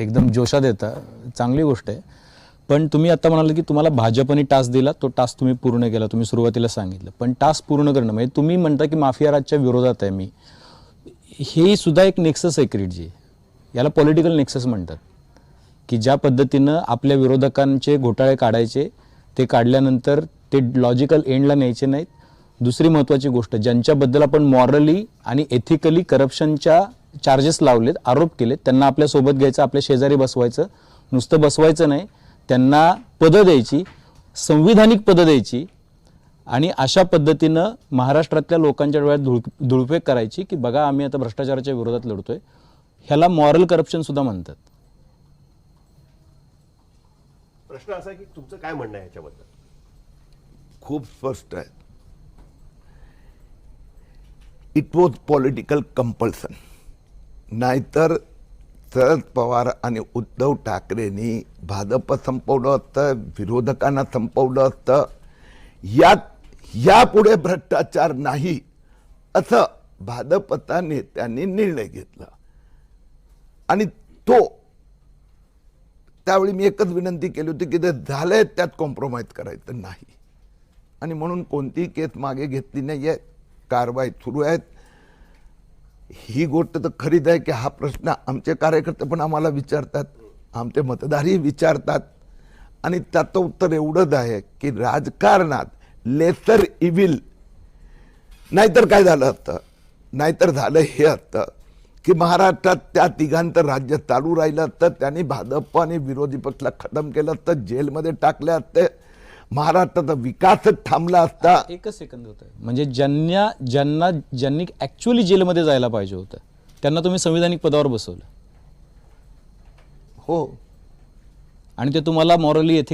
एकदम जोशात देता चांगली गोष्ट आहे. पण तुम्ही आता म्हणाल की तुम्हाला भाजपने टास्क दिला तो टास्क तुम्ही पूर्ण केला तुम्ही सुरुवातीला सांगितलं. पण टास्क पूर्ण करणं म्हणजे तुम्ही म्हणता की माफिया राजच्या विरोधात आहे मी. हे सुद्धा एक नेक्सस आहे क्रिएटजी याला पॉलिटिकल नेक्सस म्हणतात. की ज्या पद्धतीनं आपल्या विरोधकांचे घोटाळे काढायचे ते काढल्यानंतर ते लॉजिकल एंडला न्यायचे नाहीत. दुसरी महत्त्वाची गोष्ट ज्यांच्याबद्दल आपण मॉरली आणि एथिकली करप्शनच्या चार्जेस लावलेत आरोप केलेत. त्यांना आपल्यासोबत घ्यायचं आपल्या शेजारी बसवायचं. नुसतं बसवायचं नाही. त्यांना पदं द्यायची संविधानिक पदं द्यायची आणि अशा पद्धतीनं महाराष्ट्रातल्या लोकांच्या डोळ्यात धुळ धुळफेक करायची की बघा आम्ही आता भ्रष्टाचाराच्या विरोधात लढतोय. ह्याला मॉरल करप्शन सुद्धा म्हणतात. प्रश्न असा आहे की तुमचं काय म्हणणं आहे याच्याबद्दल? खूप स्पष्ट आहे. इट वॉज पॉलिटिकल कंपल्सन नाहीतर शरद पवार आणि उद्धव ठाकरेंनी भाजप संपवलं असतं विरोधकांना संपवलं असतं. यात यापुढे भ्रष्टाचार नाही असं भाजपचा नेत्यांनी निर्णय घेतला. आणि तो त्यावेळी मी एकच विनंती केली होती की ते झालंय त्यात कॉम्प्रोमाइज करायचं नाही. आणि म्हणून कोणतीही केस मागे घेतली नाही आहे कारवाई सुरू आहेत. ही गोष्ट तर खरीच आहे की हा प्रश्न आमचे कार्यकर्ते पण आम्हाला विचारतात. आमचे मतदारही विचारतात. आणि त्याचं उत्तर एवढंच आहे की राजकारणात लेसर इविल नाहीतर काय झालं असतं? नाहीतर झालं हे असतं की महाराष्ट्रात त्या तिघांचं राज्य चालू राहिलं असतं. त्यांनी भाजप आणि विरोधी पक्षला खतम केलं असतं. जेलमध्ये टाकलं असतं. महाराष्ट्राचा विकासच थांबला असता. एकच सेकंद होतं. म्हणजे ज्यांना ज्यांना ज्यांनी ॲक्च्युअली जेलमध्ये जायला पाहिजे होतं त्यांना तुम्ही संविधानिक पदावर बसवलं. हो. आणि ते तुम्हाला मॉरली येथे